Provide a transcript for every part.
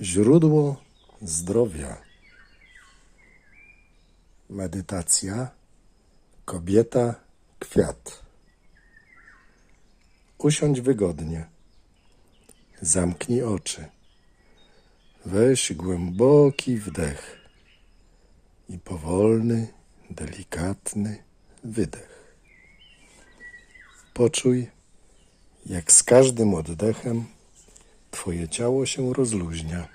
Źródło zdrowia. Medytacja. Kobieta, kwiat. Usiądź wygodnie. Zamknij oczy. Weź głęboki wdech i powolny, delikatny wydech. Poczuj, jak z każdym oddechem Twoje ciało się rozluźnia.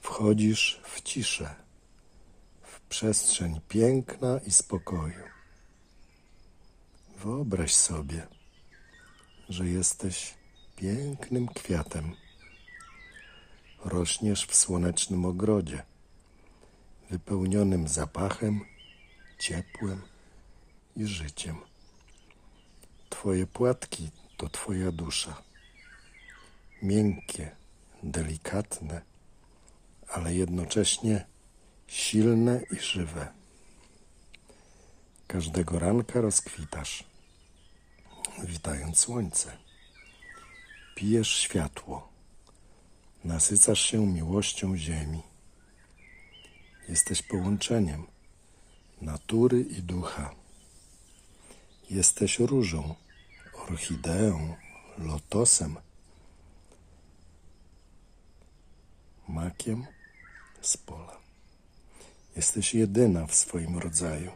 Wchodzisz w ciszę, w przestrzeń piękna i spokoju. Wyobraź sobie, że jesteś pięknym kwiatem. Rośniesz w słonecznym ogrodzie, wypełnionym zapachem, ciepłem i życiem. Twoje płatki to Twoja dusza miękkie, delikatne, ale jednocześnie silne i żywe. Każdego ranka rozkwitasz, witając słońce. Pijesz światło, nasycasz się miłością ziemi. Jesteś połączeniem natury i ducha. Jesteś różą, orchideą, lotosem makiem z pola. Jesteś jedyna w swoim rodzaju.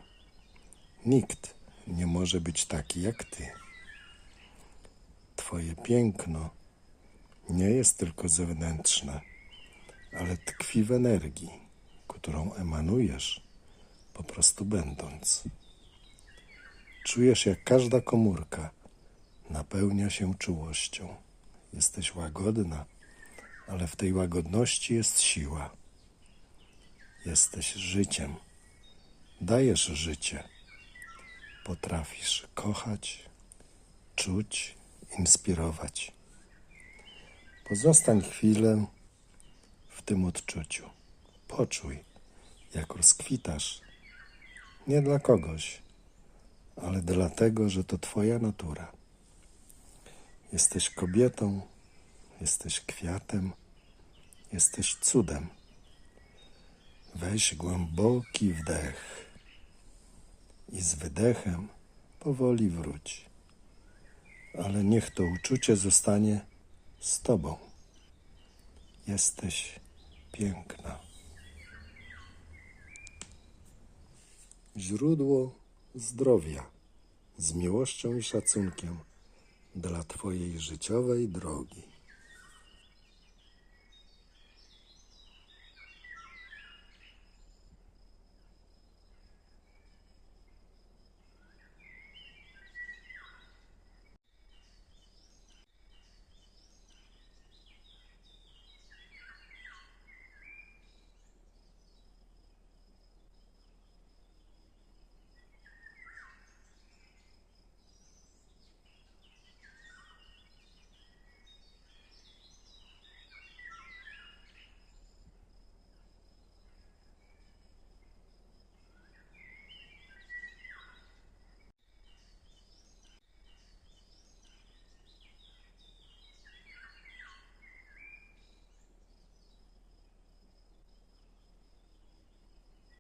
Nikt nie może być taki jak ty. Twoje piękno nie jest tylko zewnętrzne, ale tkwi w energii, którą emanujesz, po prostu będąc. Czujesz, jak każda komórka napełnia się czułością. Jesteś łagodna ale w tej łagodności jest siła. Jesteś życiem. Dajesz życie. Potrafisz kochać, czuć, inspirować. Pozostań chwilę w tym odczuciu. Poczuj, jak rozkwitasz. Nie dla kogoś, ale dlatego, że to Twoja natura. Jesteś kobietą, jesteś kwiatem, jesteś cudem. Weź głęboki wdech i z wydechem powoli wróć. Ale niech to uczucie zostanie z Tobą. Jesteś piękna. Źródło zdrowia z miłością i szacunkiem dla Twojej życiowej drogi.